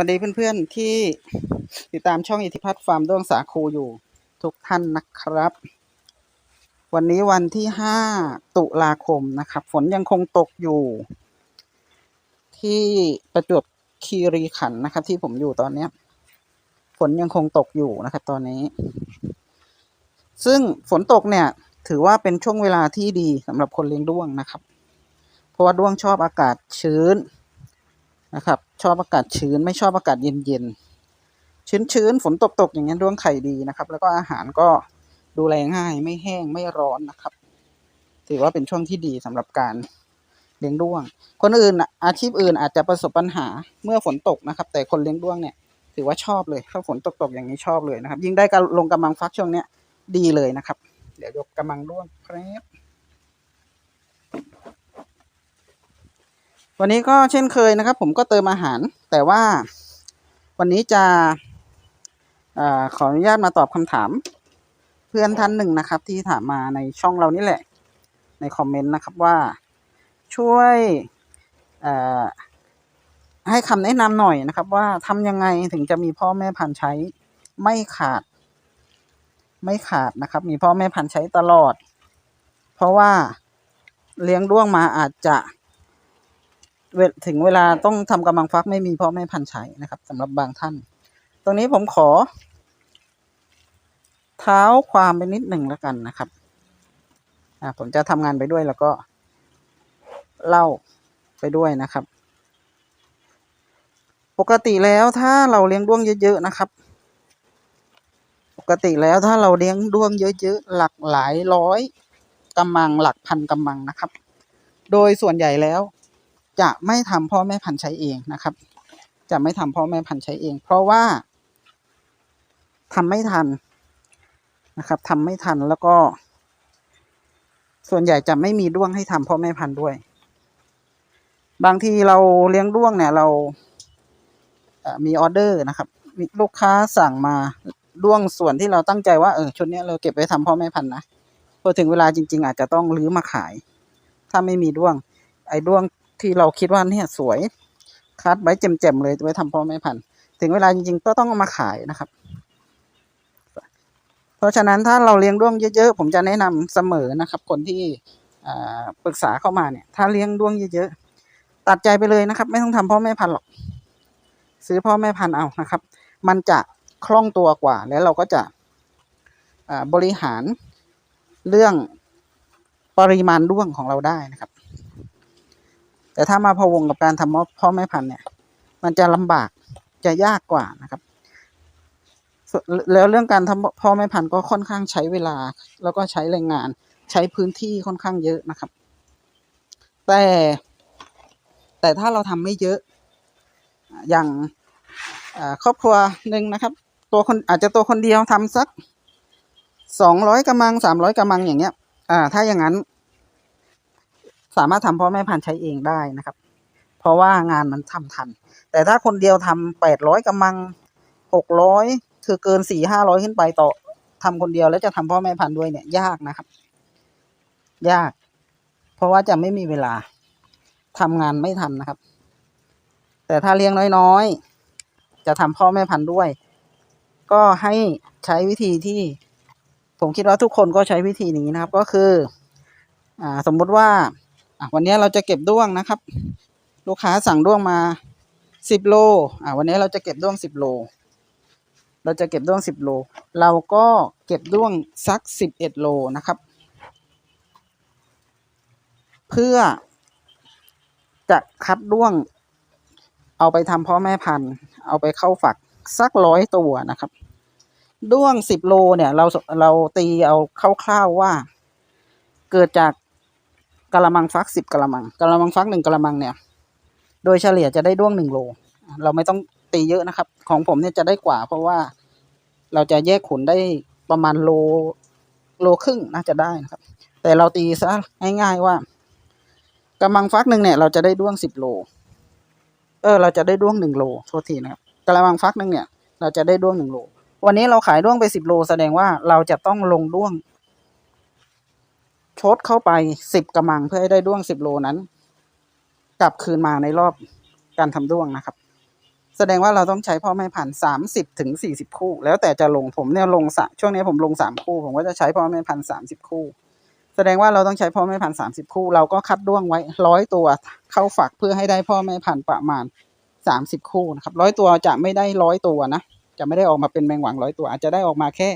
วัสดีเพื่อนๆที่ติดตามช่องอิทธิพัฒน์ฟาร์มด้วงสาคูอยู่ทุกท่านนะครับ วันนี้วันที่ห้าตุลาคมนะครับ ฝนยังคงตกอยู่ ที่ประจวบคีรีขันธ์นะครับ ที่ผมอยู่ตอนนี้ฝนยังคงตกอยู่นะครับ ตอนนี้ ซึ่งฝนตกเนี่ย ถือว่าเป็นช่วงเวลาที่ดีสำหรับคนเลี้ยงด้วงนะครับ เพราะว่าด้วงชอบอากาศชื้น นะครับ ชอบอากาศชื้นไม่ชอบอากาศเย็นๆชื้นๆฝนตกๆอย่างเงี้ยด้วงไข่ดีนะครับ แล้วก็อาหารก็ดูแลง่ายไม่แห้งไม่ร้อนนะครับ ถือว่าเป็นช่วงที่ดีสำหรับการเลี้ยงด้วง คนอื่นอาชีพอื่นอาจจะประสบปัญหาเมื่อฝนตกนะครับ แต่คนเลี้ยงด้วงเนี่ยถือว่าชอบเลยถ้าฝนตกๆอย่างนี้ชอบเลยนะครับ ยิ่งได้การลงกำลังฟักช่วงเนี้ยดีเลยนะครับ เดี๋ยวยกกำลังด้วงครับ วันนี้ก็เช่นเคยนะครับ ผมก็เติมอาหาร แต่ว่าวันนี้จะอขออนุญาตมาตอบคำถาม เพื่อนท่านหนึ่งนะครับ ที่ถามมาในช่องเรานี่แหละ ในคอมเมนต์นะครับว่าช่วยให้คำแนะนำหน่อยนะครับ ว่าทำยังไงถึงจะมีพ่อแม่พันธุ์ใช้ไม่ขาด ไม่ขาดนะครับ มีพ่อแม่พันธุ์ใช้ตลอด เพราะว่าเลี้ยงด้วงมาอาจจะ ถึงเวลาต้องทำกำลังฟักไม่มีเพ่อแม่พันใช้นะครับสำหรับบางท่าน ตรงนี้ผมขอ เท้าความไปนิดหนึ่งแล้วกันนะครับอ่าผมจะทำงานไปด้วยแล้วก็เล่าไปด้วยนะครับ ปกติแล้วถ้าเราเลี้ยงด้วงเยอะ ๆ นะครับ ปกติแล้วถ้าเราเลี้ยงด้วงเยอะ ๆ หลักหลายร้อยกำมังหลักพันกำมังนะครับ โดยส่วนใหญ่แล้ว จะไม่ทำพ่อแม่พันธุ์ใช้เองนะครับ จะไม่ทำพ่อแม่พันธุ์ใช้เอง เพราะว่าทำไม่ทันนะครับทำไม่ทันแล้วก็ ส่วนใหญ่จะไม่มีด้วงให้ทำพ่อแม่พันธุ์ด้วย บางทีเราเลี้ยงด้วงเนี่ย เรามีออเดอร์นะครับมีลูกค้าสั่งมาด้วงส่วนที่เราตั้งใจว่าเออชุดนี้เราเก็บไว้ทำพ่อแม่พันธุ์นะพอถึงเวลาจริง ๆ อาจจะต้องรื้อมาขาย ถ้าไม่มีด้วง ไอ้ด้วง ที่เราคิดว่าเนี่ยสวยคัดไว้เจ็มๆเลยไว้ทำพ่อแม่พันธุ์ถึงเวลาจริงๆก็ต้องเอามาขายนะครับ เพราะฉะนั้นถ้าเราเลี้ยงด้วงเยอะๆ ผมจะแนะนำเสมอนะครับ คนที่ปรึกษาเข้ามาเนี่ย ถ้าเลี้ยงด้วงเยอะๆ ตัดใจไปเลยนะครับ ไม่ต้องทำพ่อแม่พันธุ์หรอก ซื้อพ่อแม่พันธุ์เอานะครับ มันจะคล่องตัวกว่า แล้วเราก็จะบริหารเรื่องปริมาณด้วงของเราได้นะครับ แต่ถ้ามาพวงกับการทำพ่อแม่พันธุ์เนี่ย มันจะลำบากจะยากกว่านะครับ แล้วเรื่องการทำพ่อแม่พันธุ์ก็ค่อนข้างใช้เวลา แล้วก็ใช้แรงงาน ใช้พื้นที่ค่อนข้างเยอะนะครับ แต่ แต่ถ้าเราทำไม่เยอะ อย่างครอบครัวหนึ่งนะครับ ตัวคนอาจจะตัวคนเดียวทำสักสองร้อยกำมังสามร้อยกำมังอย่างเงี้ย อ่า ถ้าอย่างนั้น สามารถทำพ่อแม่พันธุ์ใช้เองได้นะครับ เพราะว่างานมันทำทัน แต่ถ้าคนเดียวทำแปดร้อยกำมังหกร้อยคือเกินสี่ห้าร้อยขึ้นไปต่อทำคนเดียวแล้วจะทำพ่อแม่พันธุ์ด้วยเนี่ยยากนะครับ ยาก เพราะว่าจะไม่มีเวลาทำงานไม่ทันนะครับ แต่ถ้าเลี้ยงน้อยๆ จะทำพ่อแม่พันธุ์ด้วย ก็ให้ใช้วิธีที่ผมคิดว่าทุกคนก็ใช้วิธีนี้นะครับ ก็คือ อ่า สมมุติว่า อะวันนี้เราจะเก็บด้วงนะครับ ลูกค้าสั่งด้วงมาสิบโลอ่าวันนี้เราจะเก็บด้วงสิบโล เราจะเก็บด้วงสิบโล เราก็เก็บด้วงสักสิบเอ็ดโลนะครับ เพื่อจะคัดด้วง เอาไปทำพ่อแม่พันธุ์ เอาไปเข้าฝักสักร้อยตัวนะครับ ด้วงสิบโลเนี่ยเราเราตีเอาคร่าวๆว่า เกิดจาก กะละมังฟักสิบกะละมังกะละมังฟักหนึ่งกะละมังเนี่ย โดยเฉลี่ยจะได้ด้วงหนึ่งโล เราไม่ต้องตีเยอะนะครับ ของผมเนี่ยจะได้กว่า เพราะว่าเราจะแยกขนได้ประมาณโลโลครึ่งน่าจะได้นะครับ แต่เราตีซะง่ายๆว่ากะมังฟักหนึ่งเนี่ย เราจะได้ด้วงสิบโล เออ เราจะได้ด้วงหนึ่งโลโทษทีนะครับกะละมังฟักหนึ่งเนี่ย เราจะได้ด้วงหนึ่งโล วันนี้เราขายด้วงไปสิบโล แสดงว่าเราจะต้องลงด้วง ชดเข้าไปสิบกระมังเพื่อให้ได้ด้วงสิบโลนั้น กลับคืนมาในรอบการทำด้วงนะครับ แสดงว่าเราต้องใช้พ่อแม่พันสามสิบถึงสี่สิบคู่ แล้วแต่จะลงผมเนี่ยลงสะช่วงนี้ผมลงสามคู่ ผมก็จะใช้พ่อแม่พันสามสิบคู่ แสดงว่าเราต้องใช้พ่อแม่พันสามสิบคู่ เราก็คัดด้วงไว้ร้อยตัวเข้าฝักเพื่อให้ได้พ่อแม่พันประมาณสามสิบคู่นะครับร้อยตัวจะไม่ได้ร้อยตัวนะจะไม่ได้ออกมาเป็นแมงหวังร้อยตัว อาจจะได้ออกมาแค่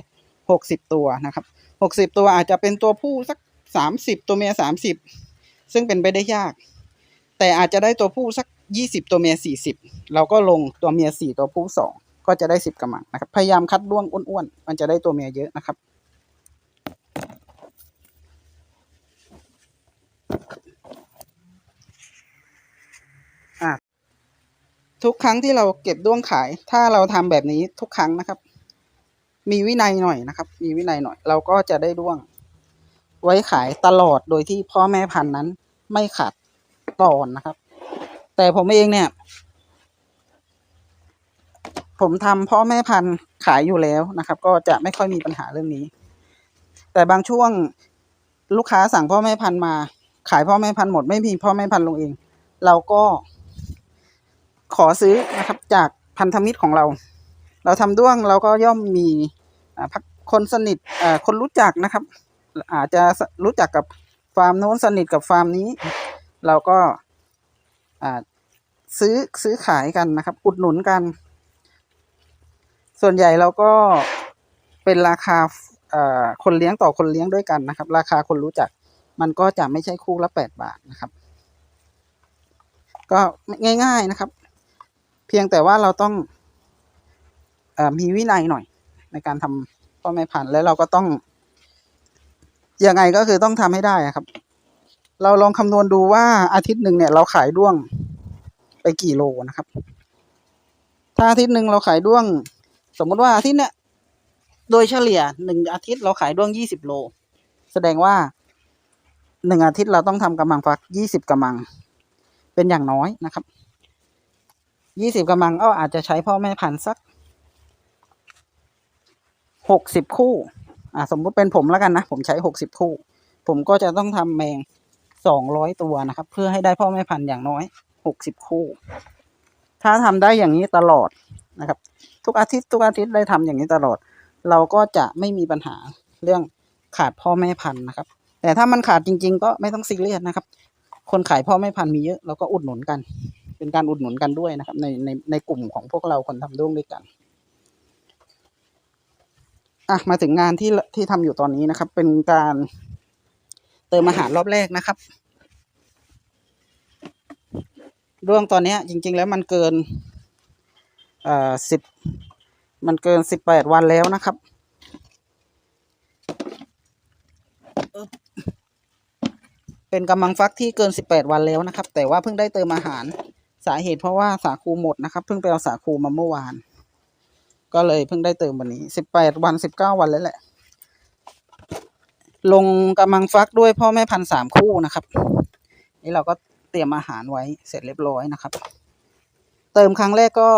หกสิบตัวนะครับหกสิบตัวอาจจะเป็นตัวผู้สัก สามสิบตัวเมียสามสิบซึ่งเป็นไปได้ยาก แต่อาจจะได้ตัวผู้สักยี่สิบตัวเมียสี่สิบเราก็ลงตัวเมียสี่ตัวผู้สองก็จะได้สิบกระมังนะครับ พยายามคัดด้วงอ้วนๆมันจะได้ตัวเมียเยอะนะครับ ทุกครั้งที่เราเก็บด้วงขาย ถ้าเราทำแบบนี้ทุกครั้งนะครับ มีวินัยหน่อยนะครับ มีวินัยหน่อย เราก็จะได้ด้วง ไว้ขายตลอดโดยที่พ่อแม่พันธุ์นั้นไม่ขาดตอนนะครับ แต่ผมเองเนี่ย ผมทำพ่อแม่พันธุ์ขายอยู่แล้วนะครับ ก็จะไม่ค่อยมีปัญหาเรื่องนี้ แต่บางช่วงลูกค้าสั่งพ่อแม่พันธุ์มา ขายพ่อแม่พันธุ์หมดไม่มีพ่อแม่พันธุ์ลงเอง เราก็ขอซื้อนะครับจากพันธมิตรของเรา เราทำด้วงเราก็ย่อมมีคนสนิทคนรู้จักนะครับ อาจจะรู้จักกับฟาร์มโน้นสนิทกับฟาร์มนี้ เราก็ซื้อซื้อขายกันนะครับ อุดหนุนกัน ส่วนใหญ่เราก็เป็นราคาคนเลี้ยงต่อคนเลี้ยงด้วยกันนะครับ ราคาคนรู้จัก มันก็จะไม่ใช่คู่ละแปดบาทนะครับ ก็ง่าย ๆนะครับ เพียงแต่ว่าเราต้องอมีวินัยหน่อยในการทำพ่อแม่พันธุ์แล้วเราก็ต้อง ยังไงก็คือต้องทำให้ได้ครับ เราลองคำนวณดูว่าอาทิตย์หนึ่งเนี่ย เราขายด้วงไปกี่โลนะครับ ถ้าอาทิตย์หนึ่งเราขายด้วง สมมุติว่าอาทิตย์เนี่ย โดยเฉลี่ยหนึ่งอาทิตย์เราขายด้วงยี่สิบโล แสดงว่าหนึ่งอาทิตย์เราต้องทำกำมังฟักยี่สิบกำมัง เป็นอย่างน้อยนะครับยี่สิบกำมังก็อาจจะใช้พ่อแม่พันธุ์สักหกสิบคู่ อ่าสมมุติเป็นผมแล้วกันนะ ผมใช้หกสิบคู่ ผมก็จะต้องทำแมงสองร้อยตัวนะครับ เพื่อให้ได้พ่อแม่พันธุ์อย่างน้อยหกสิบคู่ ถ้าทำได้อย่างนี้ตลอดนะครับ ทุกอาทิตย์ทุกอาทิตย์ได้ทำอย่างนี้ตลอด เราก็จะไม่มีปัญหาเรื่องขาดพ่อแม่พันธุ์นะครับ แต่ถ้ามันขาดจริง ๆ ก็ไม่ต้องซีเรียสนะครับ คนขายพ่อแม่พันธุ์มีเยอะเราก็อุดหนุนกัน เป็นการอุดหนุนกันด้วยนะครับ ในในในกลุ่มของพวกเราคนทำด้วงด้วยกัน อะมาถึงงานที่ที่ทำอยู่ตอนนี้นะครับ เป็นการเติมอาหารรอบแรกนะครับด้วงตอนนี้จริง ๆ แล้วมันเกินเอ่อสิบมันเกินสิบแปดวันแล้วนะครับอึ๊บเป็นกำลังฟักที่เกินสิบแปดวันแล้วนะครับ แต่ว่าเพิ่งได้เติมอาหารสาเหตุเพราะว่าสาคูหมดนะครับ เพิ่งไปเอาสาคูมาเมื่อวาน ก็เลยเพิ่งได้เติมวันนี้สิบแปดวันสิบเก้าวันแล้วแหละ ลงกำลังฟักด้วยพ่อแม่พันสามคู่นะครับ นี่เราก็เตรียมอาหารไว้เสร็จเรียบร้อยนะครับ เติมครั้งแรกก็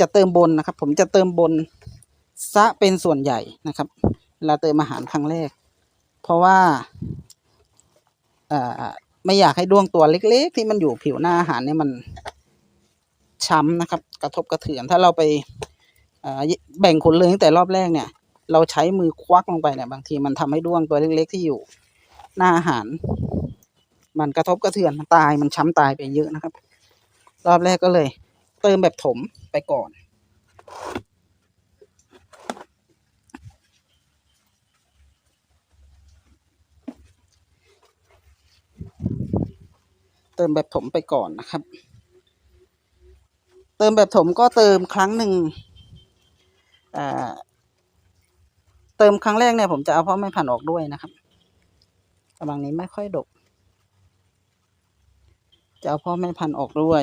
จะเติมบนนะครับ ผมจะเติมบนซะเป็นส่วนใหญ่นะครับเวลาเติมอาหารครั้งแรก เพราะว่าไม่อยากให้ดวงตัวเล็ก ๆ ที่มันอยู่ผิวหน้าอาหารเนี่ยมัน ช้ำนะครับ กระทบกระเทือนถ้าเราไปแบ่งขนเลยตั้งแต่รอบแรกเนี่ย เราใช้มือควักลงไปเนี่ยบางทีมันทำให้ด้วงตัวเล็กๆที่อยู่ หน้าอาหาร มันกระทบกระเทือนมันตายมันช้ำตายไปเยอะนะครับ รอบแรกก็เลย เติมแบบถมไปก่อน เติมแบบถมไปก่อนนะครับ เติมแบบถมก็เติมครั้งหนึ่งเติมครั้งแรกเนี่ยผมจะเอาพ่อแม่พันธุ์ออกด้วยนะครับกำลังนี้ไม่ค่อยดก จะเอาพ่อแม่พันธุ์ออกด้วย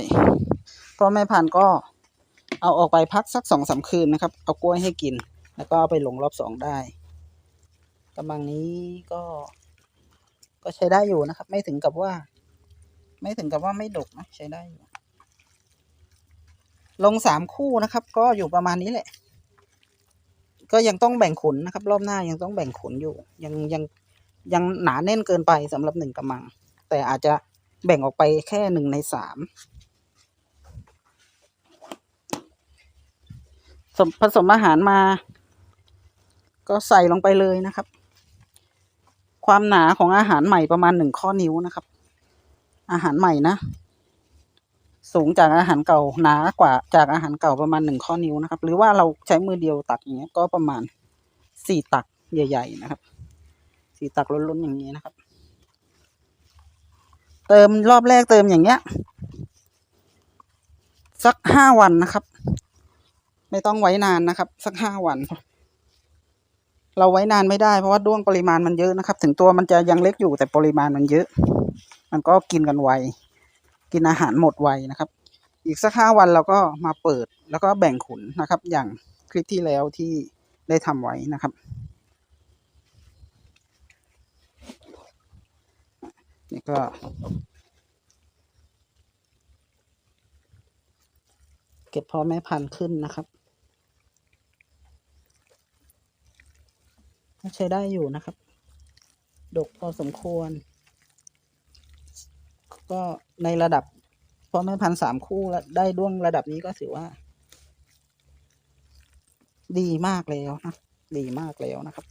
พ่อแม่พันธุ์ก็เอาออกไปพักสักสองสามคืนนะครับ เอากล้วยให้กิน แล้วก็เอาไปลงรอบสองได้กำลังนี้ก็ ก็ใช้ได้อยู่นะครับ ไม่ถึงกับว่า ไม่ถึงกับว่าไม่ดกนะใช้ได้อยู่ ลงสามคู่นะครับ ก็อยู่ประมาณนี้แหละ ก็ยังต้องแบ่งขุนนะครับ รอบหน้ายังต้องแบ่งขุนอยู่ ยังยังยังหนาแน่นเกินไปสำหรับหนึ่งกำมัง แต่อาจจะแบ่งออกไปแค่หนึ่งในสามผสมอาหารมา ก็ใส่ลงไปเลยนะครับ ความหนาของอาหารใหม่ประมาณหนึ่งข้อนิ้วนะครับ อาหารใหม่นะ สูงจากอาหารเก่าหนากว่าจากอาหารเก่าประมาณหนึ่งข้อนิ้วนะครับ หรือว่าเราใช้มือเดียวตักอย่างเงี้ยก็ประมาณสี่ตักใหญ่ ๆ นะครับสี่ตักล้นๆอย่างนี้นะครับ เติมรอบแรกเติมอย่างเงี้ย สักห้าวันนะครับ ไม่ต้องไว้นานนะครับ สักห้าวัน เราไว้นานไม่ได้เพราะว่าด้วงปริมาณมันเยอะนะครับ ถึงตัวมันจะยังเล็กอยู่แต่ปริมาณมันเยอะ มันก็กินกันไว กินอาหารหมดไวนะครับ อีกสักห้าวันเราก็มาเปิดแล้วก็แบ่งขุนนะครับ อย่างคลิปที่แล้วที่ได้ทำไว้นะครับนี่ก็เก็บพ่อแม่พันธุ์ขึ้นนะครับใช้ได้อยู่นะครับ ดกพอสมควร ก็ ในระดับพ่อแม่พันสามคู่แล้วได้ด้วงระดับนี้ก็ถือว่า ดีมากแล้วนะดีมากแล้วนะครับ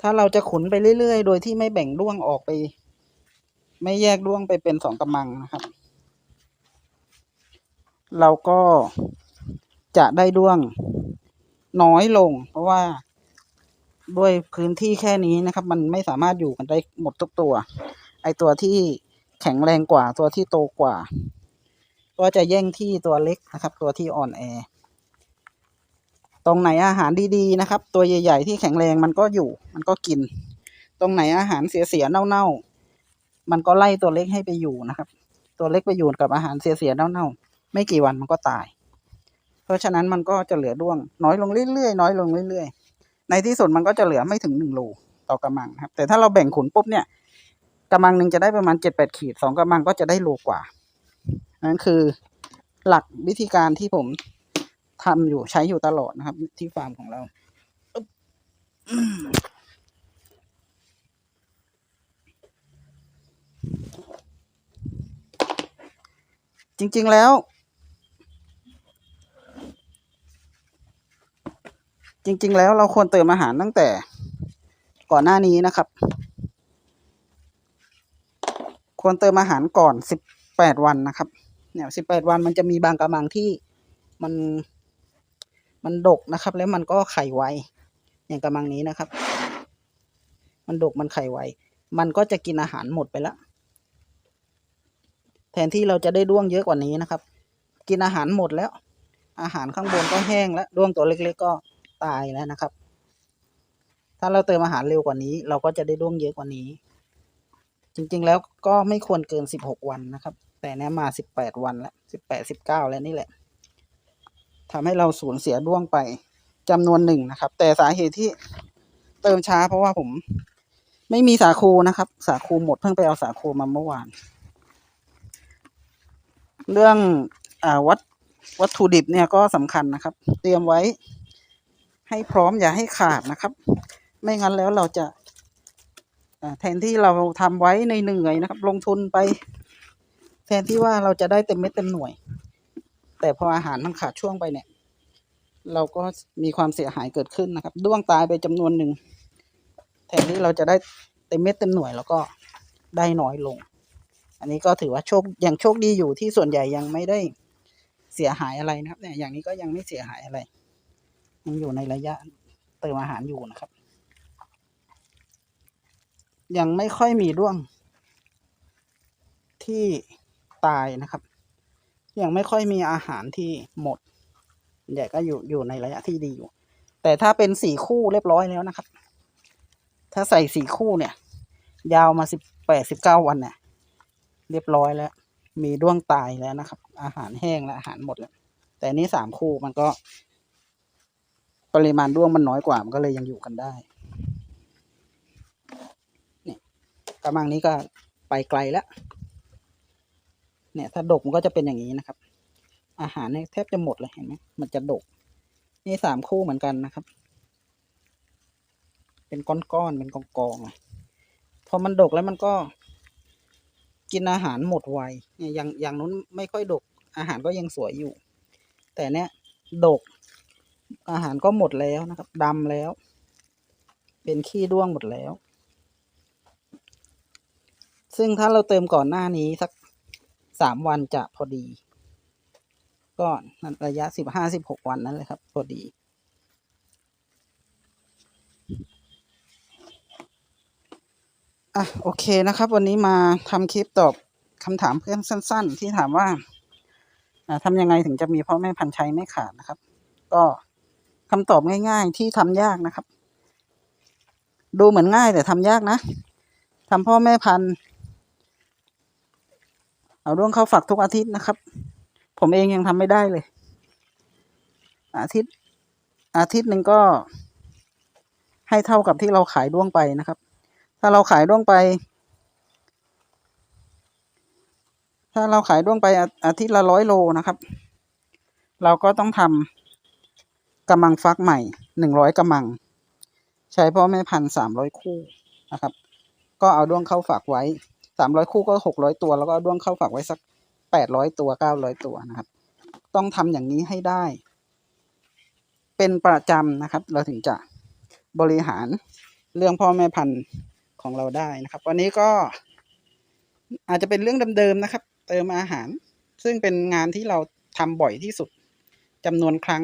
ถ้าเราจะขุนไปเรื่อย ๆ โดยที่ไม่แบ่งด้วงออกไป ไม่แยกด้วงไปเป็นสองกำมังนะครับ เราก็จะได้ด้วงน้อยลง เพราะว่า ด้วยพื้นที่แค่นี้นะครับ มันไม่สามารถอยู่กันได้หมดทุกตัว ไอตัวที่แข็งแรงกว่าตัวที่โตกว่า ก็จะแย่งที่ตัวเล็กนะครับ ตัวที่อ่อนแอ ตรงไหนอาหารดีๆนะครับ ตัวใหญ่ ๆ ที่แข็งแรงมันก็อยู่ มันก็กิน ตรงไหนอาหารเสียๆเน่าๆมันก็ไล่ตัวเล็กให้ไปอยู่นะครับ ตัวเล็กไปอยู่กับอาหารเสียๆเน่าๆไม่กี่วันมันก็ตาย เพราะฉะนั้นมันก็จะเหลือด้วง น้อยลงเรื่อยๆน้อยลงเรื่อยๆ ในที่สุดมันก็จะเหลือไม่ถึงหนึ่งโลต่อกระมังครับ แต่ถ้าเราแบ่งขุนปุ๊บเนี่ยกระมังหนึ่งจะได้ประมาณเจ็ดแปดขีดสองกระมังก็จะได้โลกว่านั่นคือหลักวิธีการที่ผมทำอยู่ใช้อยู่ตลอดนะครับ ที่ฟาร์มของเราจริง ๆ แล้ว จริง ๆ แล้วเราควรเติมอาหารตั้งแต่ก่อนหน้านี้นะครับ ควรเติมอาหารก่อนสิบแปดวันนะครับ เนี่ยสิบแปดวันมันจะมีบางกระมังที่มันมันดกนะครับ แล้วมันก็ไข่ไวอย่างกระมังนี้นะครับ มันดกมันไข่ไวมันก็จะกินอาหารหมดไปแล้วแทนที่เราจะได้ด้วงเยอะกว่านี้นะครับ กินอาหารหมดแล้ว อาหารข้างบนก็แห้งแล้วด้วงตัวเล็ก ๆ ก็ ตายแล้วนะครับ ถ้าเราเติมอาหารเร็วกว่านี้ เราก็จะได้ด้วงเยอะกว่านี้ จริงๆแล้วก็ไม่ควรเกินสิบหกวันนะครับ แต่เนี้ยมาสิบแปดวันแล้วสิบแปดสิบเก้าแล้วนี่แหละทำให้เราสูญเสียด้วงไปจำนวนหนึ่งนะครับ แต่สาเหตุที่เติมช้าเพราะว่าผมไม่มีสาคูนะครับ สาคูหมดเพิ่งไปเอาสาคูมาเมื่อวาน เรื่องอวัตวัตถุดิบเนี่ยก็สำคัญนะครับ เตรียมไว้ ให้พร้อมอย่าให้ขาดนะครับ ไม่งั้นแล้วเราจะแทนที่เราทำไว้ในเหนื่อยนะครับ ลงทุนไป แทนที่ว่าเราจะได้เต็มเม็ดเต็มหน่วย แต่พออาหารมันขาดช่วงไปเนี่ย เราก็มีความเสียหายเกิดขึ้นนะครับ ด้วงตายไปจำนวนหนึ่งแทนที่เราจะได้เต็มเม็ดเต็มหน่วย แล้วก็ได้น้อยลง อันนี้ก็ถือว่าโชคยังโชคดีอยู่ที่ส่วนใหญ่ยังไม่ได้เสียหายอะไรนะครับ เนี่ยอย่างนี้ก็ยังไม่เสียหายอะไร ยังอยู่ในระยะเติมอาหารอยู่นะครับ ยังไม่ค่อยมีด้วง ที่ตายนะครับ ยังไม่ค่อยมีอาหารที่หมดใหญ่ก็อยู่อยู่ในระยะที่ดีอยู่ แต่ถ้าเป็นสี่คู่เรียบร้อยแล้วนะครับ ถ้าใส่สี่คู่เนี่ย ยาวมาสิบแปดสิบเก้าวันเนี่ยเรียบร้อยแล้ว มีด้วงตายแล้วนะครับ อาหารแห้งและอาหารหมดแล้ว แต่นนี้สามคู่มันก็ ปริมาณด้วงมันน้อยกว่ามันก็เลยยังอยู่กันได้นี่กระมังนี้ก็ไปไกลแล้วเนี่ยถ้าดกมันก็จะเป็นอย่างนี้นะครับ อาหารเนี่ยแทบจะหมดเลยเห็นไหมมันจะดก นี่สามคู่เหมือนกันนะครับ เป็นก้อนๆเป็นกองๆเลยพอมันดกแล้วมันก็ กินอาหารหมดไวเนี่ยอย่างอย่างนู้นไม่ค่อยดก อาหารก็ยังสวยอยู่ แต่เนี้ยดก อาหารก็หมดแล้วนะครับดำแล้ว เป็นขี้ด้วงหมดแล้ว ซึ่งถ้าเราเติมก่อนหน้านี้สักสามวันจะพอดี ก็ระยะสิบห้าสิบหกวันนั่นเลยครับ พอดีอะโอเคนะครับ วันนี้มาทำคลิปตอบคำถามเพื่อนสั้น ๆ ที่ถามว่าอ่าทำยังไงถึงจะมีพ่อแม่พันธุ์ใช้ไม่ขาดนะครับ ก็ คำตอบง่าย ๆ ที่ทำยากนะครับ ดูเหมือนง่ายแต่ทำยากนะทำพ่อแม่พันธุ์เอาด้วงเข้าฝักทุกอาทิตย์นะครับ ผมเองยังทำไม่ได้เลย อาทิตย์ อาทิตย์หนึ่งก็ ให้เท่ากับที่เราขายด้วงไปนะครับ ถ้าเราขายด้วงไป ถ้าเราขายด้วงไปอาอาทิตย์ละร้อยโลนะครับ เราก็ต้องทำ กำมังฟักใหม่หนึ่งร้อยกำมัง ใช้พ่อแม่พันธ์สามร้อยคู่นะครับ ก็เอาด้วงเข้าฝากไว้สามร้อยคู่ก็หกร้อยตัว แล้วก็เอาด้วงเข้าฝากไว้สักแปดร้อยตัวเก้าร้อยตัวนะครับ ต้องทำอย่างนี้ให้ได้ เป็นประจำนะครับ เราถึงจะบริหารเรื่องพ่อแม่พันธุ์ของเราได้นะครับ วันนี้ก็อาจจะเป็นเรื่องเดิมๆนะครับ เติมอาหาร ซึ่งเป็นงานที่เราทำบ่อยที่สุดจำนวนครั้ง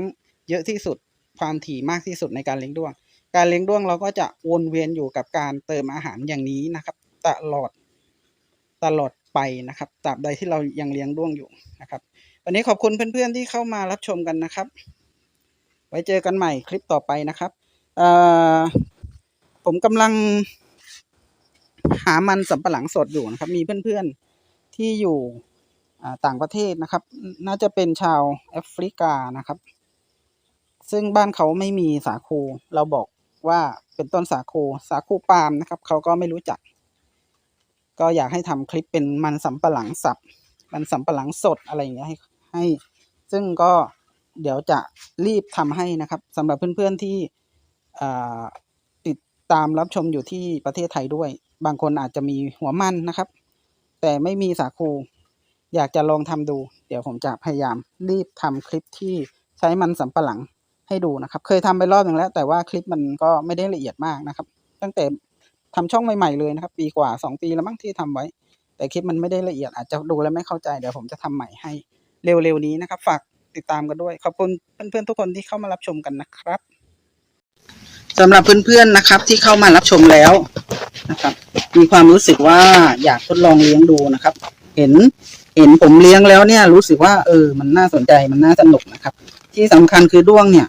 เยอะที่สุด ความถี่มากที่สุดในการเลี้ยงด้วง การเลี้ยงด้วงเราก็จะวนเวียนอยู่กับการเติมอาหารอย่างนี้นะครับ ตลอดตลอดไปนะครับตราบใดที่เรายังเลี้ยงด้วงอยู่นะครับ วันนี้ขอบคุณเพื่อนๆที่เข้ามารับชมกันนะครับ ไว้เจอกันใหม่คลิปต่อไปนะครับเอ่อผมกำลังหามันสำปะหลังสดอยู่นะครับ มีเพื่อนๆที่อยู่อ่ต่างประเทศนะครับ น่าจะเป็นชาวแอฟริกานะครับ ซึ่งบ้านเขาไม่มีสาคู เราบอกว่าเป็นต้นสาคู สาคูปาล์มนะครับ เขาก็ไม่รู้จัก ก็อยากให้ทำคลิปเป็นมันสำปะหลังสับ มันสำปะหลังสดอะไรอย่างเงี้ยให้ให้ ซึ่งก็เดี๋ยวจะรีบทำให้นะครับสำหรับเพื่อนๆที่อ่ติดตามรับชมอยู่ที่ประเทศไทยด้วย บางคนอาจจะมีหัวมันนะครับ แต่ไม่มีสาคู อยากจะลองทำดู เดี๋ยวผมจะพยายามรีบทำคลิปที่ใช้มันสำปะหลัง ให้ดูนะครับ เคยทำไปรอบหนึ่งแล้ว แต่ว่าคลิปมันก็ไม่ได้ละเอียดมากนะครับ ตั้งแต่ทำช่องใหม่ๆเลยนะครับ ปีกว่าสองปีแล้วมั้งที่ทำไว้ แต่คลิปมันไม่ได้ละเอียดอาจจะดูแล้วไม่เข้าใจเดี๋ยวผมจะทำใหม่ให้เร็วๆนี้นะครับ ฝากติดตามกันด้วย ขอบคุณเพื่อนๆทุกคนที่เข้ามารับชมกันนะครับสำหรับเพื่อนๆนะครับ ที่เข้ามารับชมแล้วนะครับ มีความรู้สึกว่าอยากทดลองเลี้ยงดูนะครับ เห็นเห็นผมเลี้ยงแล้วเนี่ยรู้สึกว่าเออมันน่าสนใจมันน่าสนุกนะครับ ที่สำคัญคือด้วงเนี่ย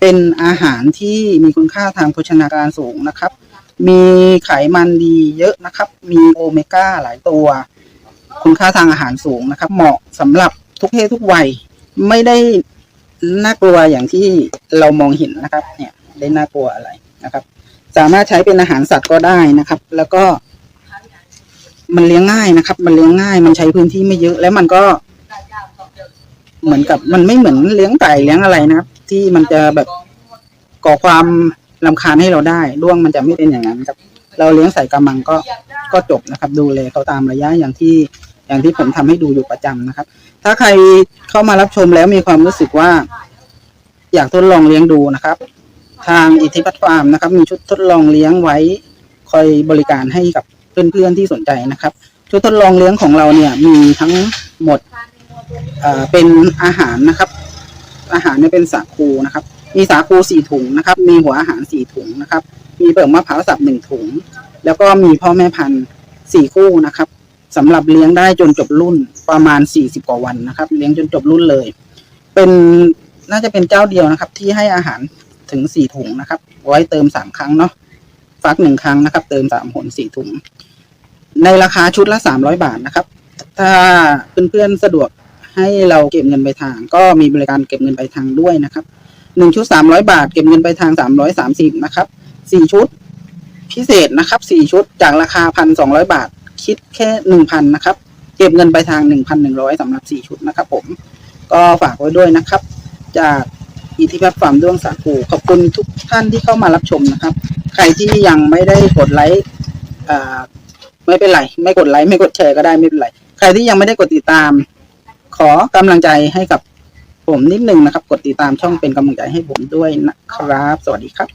เป็นอาหารที่มีคุณค่าทางโภชนาการสูงนะครับ มีไขมันดีเยอะนะครับ มีโอเมก้าหลายตัว คุณค่าทางอาหารสูงนะครับ เหมาะสำหรับทุกเพศทุกวัย ไม่ได้น่ากลัวอย่างที่เรามองเห็นนะครับ เนี่ยได้น่ากลัวอะไรนะครับ สามารถใช้เป็นอาหารสัตว์ก็ได้นะครับ แล้วก็ มันเลี้ยงง่ายนะครับ มันเลี้ยงง่าย มันใช้พื้นที่ไม่เยอะ แล้วมันก็ เหมือนกับมันไม่เหมือนเลี้ยงไก่เลี้ยงอะไรนะครับ ที่มันจะแบบก่อความลำคาญให้เราได้ด้วงมันจะไม่เป็นอย่างนั้นครับ เราเลี้ยงใส่กำมังก็ก็จบนะครับ ดูเลยเขาตามระยะอย่างที่อย่างที่ผมทำให้ดูอยู่ประจำนะครับ ถ้าใครเข้ามารับชมแล้วมีความรู้สึกว่า อยากทดลองเลี้ยงดูนะครับ ทางอิทธิพัฒน์ฟาร์มนะครับ มีชุดทดลองเลี้ยงไว้คอยบริการให้กับเพื่อนๆที่สนใจนะครับ ชุดทดลองเลี้ยงของเราเนี่ยมีทั้งหมดเป็นอาหารนะครับ อาหารเนี่ยเป็นสาคูนะครับ มีสาคูสี่ถุงนะครับ มีหัวอาหารสี่ถุงนะครับ มีเปลือกมะพร้าวสับหนึ่งถุง แล้วก็มีพ่อแม่พันธุ์สี่คู่นะครับสำหรับเลี้ยงได้จนจบรุ่นประมาณสี่สิบกว่าวันนะครับ เลี้ยงจนจบรุ่นเลย เป็นน่าจะเป็นเจ้าเดียวนะครับ ที่ให้อาหารถึงสี่ถุงนะครับ ไว้เติมสามครั้งเนาะฟักหนึ่งครั้งนะครับ เติมสามหนสี่ถุง ในราคาชุดละสามร้อยบาทนะครับ ถ้าเพื่อนๆสะดวก ให้เราเก็บเงินไปลายทาง ก็มีบริการเก็บเงินไปลายทางด้วยนะครับหนึ่งชุดสามร้อยบาท เก็บเงินไปลายทางสามร้อยสามสิบนะครับสี่ชุดพิเศษนะครับสี่ชุดจากราคาพันสองร้อยบาท คิดแค่หนึ่งพันนะครับเก็บเงินไปลายทางหนึ่งพันหนึ่งร้อยสำหรับสี่ชุดนะครับผมก็ฝากไว้ด้วยนะครับ จากอิทธิพัฒน์ฟาร์มด้วงสาคูขอบคุณทุกท่านที่เข้ามารับชมนะครับ ใครที่ยังไม่ได้กดไลค์ไม่เป็นไร ไม่กดไลค์ไม่กดแชร์ก็ได้ไม่เป็นไร ใครที่ยังไม่ได้กดติดตาม ขอกำลังใจให้กับผมนิดนึงนะครับ กดติดตามช่องเป็นกำลังใจให้ผมด้วยนะครับ สวัสดีครับ